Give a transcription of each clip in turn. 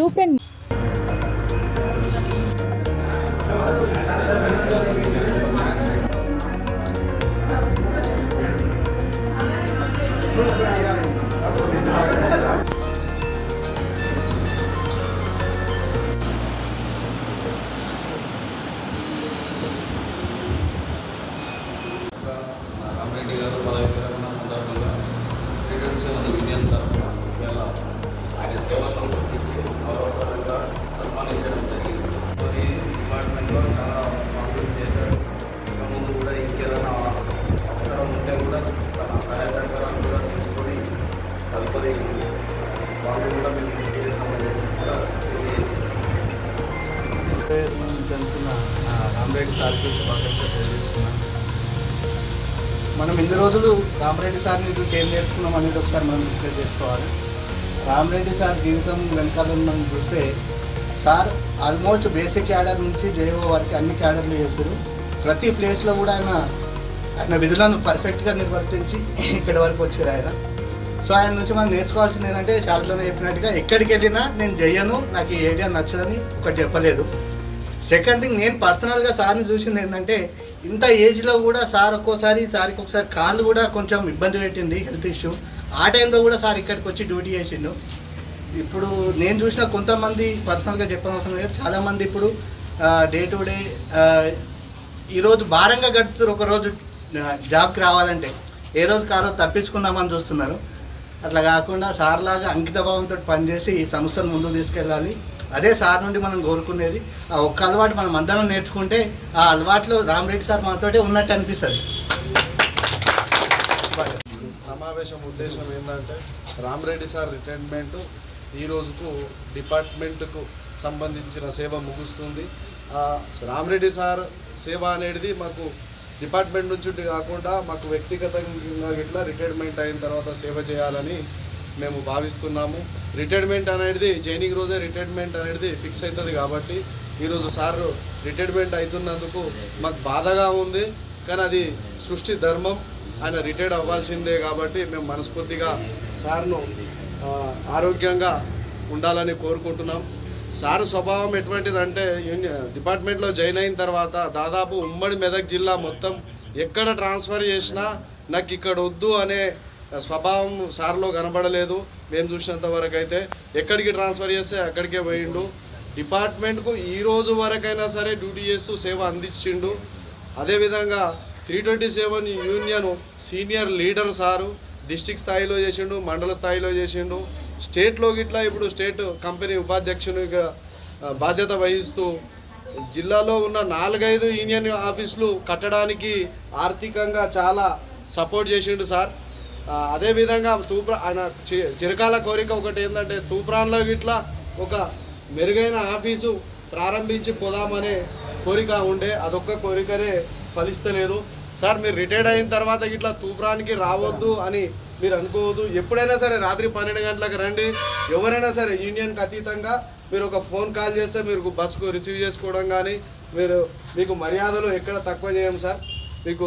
తూప్రాన్ రామరెడ్డి శుభాకాంక్షలు తెలియజేస్తున్నాను. మనం ఇన్ని రోజులు రామరెడ్డి సార్ని నుంచి ఏం నేర్చుకున్నాం అనేది ఒకసారి మనం డిస్కస్ చేసుకోవాలి. రామరెడ్డి సార్ జీవితం వెనకాల మనం చూస్తే సార్ ఆల్మోస్ట్ బేసిక్ క్యాడర్ నుంచి జేఓ వరకు అన్ని క్యాడర్లు చేశారు. ప్రతి ప్లేస్లో కూడా ఆయన ఆయన విధులను పర్ఫెక్ట్గా నిర్వర్తించి ఇక్కడి వరకు వచ్చారు ఆయన. సో ఆయన నుంచి మనం నేర్చుకోవాల్సింది ఏంటంటే శారదలో చెప్పినట్టుగా ఎక్కడికి వెళ్ళినా నేను చెయ్యను నాకు ఈ ఏరియా నచ్చదని ఒకటి చెప్పలేదు. సెకండ్ థింగ్ నేను పర్సనల్గా సార్ని చూసింది ఏంటంటే ఇంత ఏజ్లో కూడా సార్ ఒక్కోసారి సార్కి ఒకసారి కాళ్ళు కూడా కొంచెం ఇబ్బంది పెట్టింది హెల్త్ ఇష్యూ ఆ టైంలో కూడా సార్ ఇక్కడికి వచ్చి డ్యూటీ చేసిండు. ఇప్పుడు నేను చూసిన కొంతమంది పర్సనల్గా చెప్పనవసరం లేదు. చాలామంది ఇప్పుడు డే టు డే ఈరోజు భారంగా గడుపుతారు. ఒకరోజు జాబ్కి రావాలంటే ఏ రోజు కారో రోజు తప్పించుకుందామని చూస్తున్నారు. అట్లా కాకుండా సార్లాగా అంకితభావంతో అంకిత భావంతో పనిచేసి ఈ సంస్థను ముందుకు తీసుకెళ్ళాలి. అదే సార్ నుండి మనం కోరుకునేది ఆ ఒక్క అలవాటు మనం అందరం నేర్చుకుంటే ఆ అలవాట్లో రామరెడ్డి సార్ మనతోటే ఉన్నట్టు అనిపిస్తుంది. సమావేశం ఉద్దేశం ఏంటంటే రామరెడ్డి సార్ రిటైర్మెంట్ ఈ రోజుకు డిపార్ట్మెంట్కు సంబంధించిన సేవ ముగుస్తుంది. రామరెడ్డి సార్ సేవ అనేది మాకు డిపార్ట్మెంట్ నుంచి కాకుండా మాకు వ్యక్తిగతంగా ఇట్లా రిటైర్మెంట్ అయిన తర్వాత సేవ చేయాలని మేము భావిస్తున్నాము. రిటైర్మెంట్ అనేది జైనింగ్ రోజే రిటైర్మెంట్ అనేది ఫిక్స్ అవుతుంది కాబట్టి ఈరోజు సార్ రిటైర్మెంట్ అవుతున్నందుకు మాకు బాధగా ఉంది. కానీ అది సృష్టి ధర్మం. ఆయన రిటైర్డ్ అవ్వాల్సిందే కాబట్టి మేము మనస్ఫూర్తిగా సార్ను ఆరోగ్యంగా ఉండాలని కోరుకుంటున్నాం. సార్ స్వభావం ఎటువంటిదంటే యూనియన్ డిపార్ట్మెంట్లో జాయిన్ అయిన తర్వాత దాదాపు ఉమ్మడి మెదక్ జిల్లా మొత్తం ఎక్కడ ట్రాన్స్ఫర్ చేసినా నాకు ఇక్కడ వద్దు అనే స్వభావం సార్లో కనబడలేదు. మేము చూసినంత వరకు అయితే ఎక్కడికి ట్రాన్స్ఫర్ చేస్తే అక్కడికే పోయిండు. డిపార్ట్మెంట్కు ఈ రోజు వరకైనా సరే డ్యూటీ చేస్తూ సేవ అందించిండు. అదేవిధంగా three twenty seven union senior leader sir district స్థాయిలో చేసిండు మండల స్థాయిలో చేసిండు. స్టేట్లో గిట్లా ఇప్పుడు స్టేట్ కంపెనీ ఉపాధ్యక్షునిగా బాధ్యత వహిస్తూ జిల్లాలో ఉన్న నాలుగైదు యూనియన్ ఆఫీసులు కట్టడానికి ఆర్థికంగా చాలా సపోర్ట్ చేసిండు సార్. అదేవిధంగా తూప్రా ఆయన చి- చిరకాల కోరిక ఒకటి ఏంటంటే తూప్రాన్లో గిట్లా ఒక మెరుగైన ఆఫీసు ప్రారంభించి పోదామనే కోరిక ఉండే అదొక్క కోరికనే ఫలిస్తలేదు. సార్ మీరు రిటైర్డ్ అయిన తర్వాత ఇట్లా తూప్రానికి రావద్దు అని మీరు అనుకోవద్దు. ఎప్పుడైనా సరే రాత్రి పన్నెండు గంటలకు రండి. ఎవరైనా సరే యూనియన్కి అతీతంగా మీరు ఒక ఫోన్ కాల్ చేస్తే మీరు బస్సుకు రిసీవ్ చేసుకోవడం కానీ మీరు మీకు మర్యాదలు ఎక్కడ తక్కువ చేయం సార్? మీకు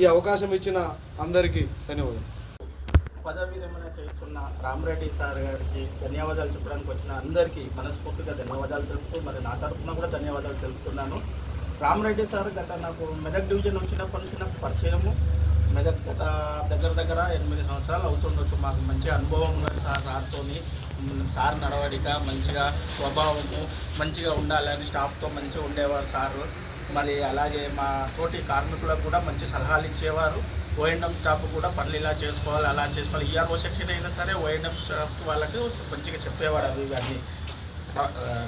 ఈ అవకాశం ఇచ్చిన అందరికీ ధన్యవాదాలు. పదవి విరమణ చేస్తున్న రామరెడ్డి సార్ గారికి ధన్యవాదాలు చెప్పడానికి వచ్చిన అందరికీ మనస్ఫూర్తిగా ధన్యవాదాలు తెలుపుతూ మరి నా తరఫున కూడా ధన్యవాదాలు తెలుపుతున్నాను. రామరెడ్డి సార్ గత నాకు మెదక్ డివిజన్ వచ్చినప్పటి నుంచి నాకు పరిచయము. మెదక్ గత దగ్గర దగ్గర ఎనిమిది సంవత్సరాలు అవుతుండొచ్చు. మాకు మంచి అనుభవం ఉన్నది సార్ సార్తోని. సార్ నడవడిక మంచిగా స్వభావము మంచిగా ఉండాలని స్టాఫ్తో మంచిగా ఉండేవారు సారు. మరి అలాగే మా తోటి కార్మికులకు కూడా మంచి సలహాలు ఇచ్చేవారు. ఓఎండం స్టాఫ్ కూడా పనులు ఇలా చేసుకోవాలి అలా చేసుకోవాలి. ఈఆర్ఓ సెక్షన్ అయినా సరే ఓఎండం స్టాఫ్ వాళ్ళకి మంచిగా చెప్పేవాడు అవి ఇవన్నీ.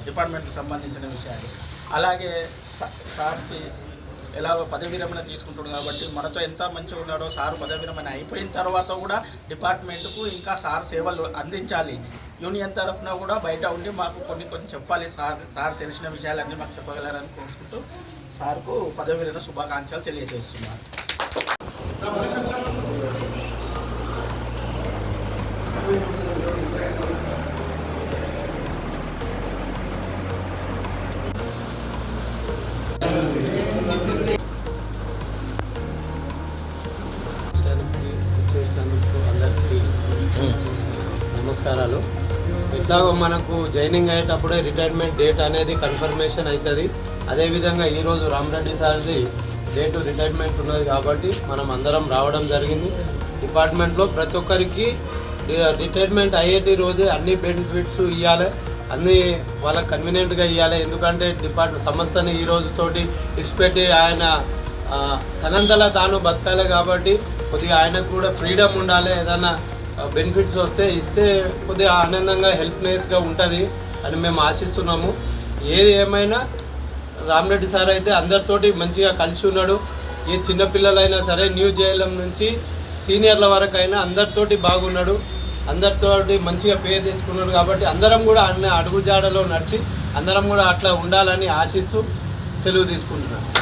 డిపార్ట్మెంట్కి సంబంధించిన విషయాలు. అలాగే సార్కి ఎలాగో పదవి విరమణ తీసుకుంటున్నాడు కాబట్టి మనతో ఎంత మంచిగా ఉన్నాడో సార్ పదవి విరమణ అయిపోయిన తర్వాత కూడా డిపార్ట్మెంట్కు ఇంకా సార్ సేవలు అందించాలి. యూనియన్ తరఫున కూడా బయట ఉండి మాకు కొన్ని కొన్ని చెప్పాలి. సార్ సార్ తెలిసిన విషయాలన్నీ మాకు చెప్పగలరని కోరుకుంటూ సార్కు పదవి విరమణ శుభాకాంక్షలు తెలియజేస్తున్నాను. నమస్కారాలు ఎట్లాగో మనకు జాయినింగ్ అయ్యేటప్పుడే రిటైర్మెంట్ డేట్ అనేది కన్ఫర్మేషన్ అవుతుంది అదేవిధంగా ఈరోజు రామరెడ్డి సార్ది డేటు రిటైర్మెంట్ ఉన్నది కాబట్టి మనం అందరం రావడం జరిగింది. డిపార్ట్మెంట్లో ప్రతి ఒక్కరికి రిటైర్మెంట్ అయ్యేటి రోజే అన్ని బెనిఫిట్స్ ఇవ్వాలి అన్ని వాళ్ళకి కన్వీనియంట్గా ఇవ్వాలి ఎందుకంటే డిపార్ట్మెంట్ సంస్థని ఈ రోజుతోటి ఇడిచిపెట్టి ఆయన తనంతలా తాను బతకాలి కాబట్టి కొద్దిగా ఆయనకు కూడా ఫ్రీడమ్ ఉండాలి. ఏదైనా బెనిఫిట్స్ వస్తే ఇస్తే కొద్దిగా ఆనందంగా హెల్ప్నెస్గా ఉంటుంది అని మేము ఆశిస్తున్నాము. ఏది ఏమైనా రామరెడ్డి సార్ అయితే అందరితోటి మంచిగా కలిసి ఉన్నాడు. ఏ చిన్నపిల్లలైనా సరే న్యూ జైలం నుంచి సీనియర్ల వరకు అయినా అందరితోటి బాగున్నాడు. అందరితోటి మంచిగా పేరు తెచ్చుకున్నాడు కాబట్టి అందరం కూడా అన్న అడుగుజాడలో నడిచి అందరం కూడా అట్లా ఉండాలని ఆశిస్తూ సెలవు తీసుకుంటున్నాను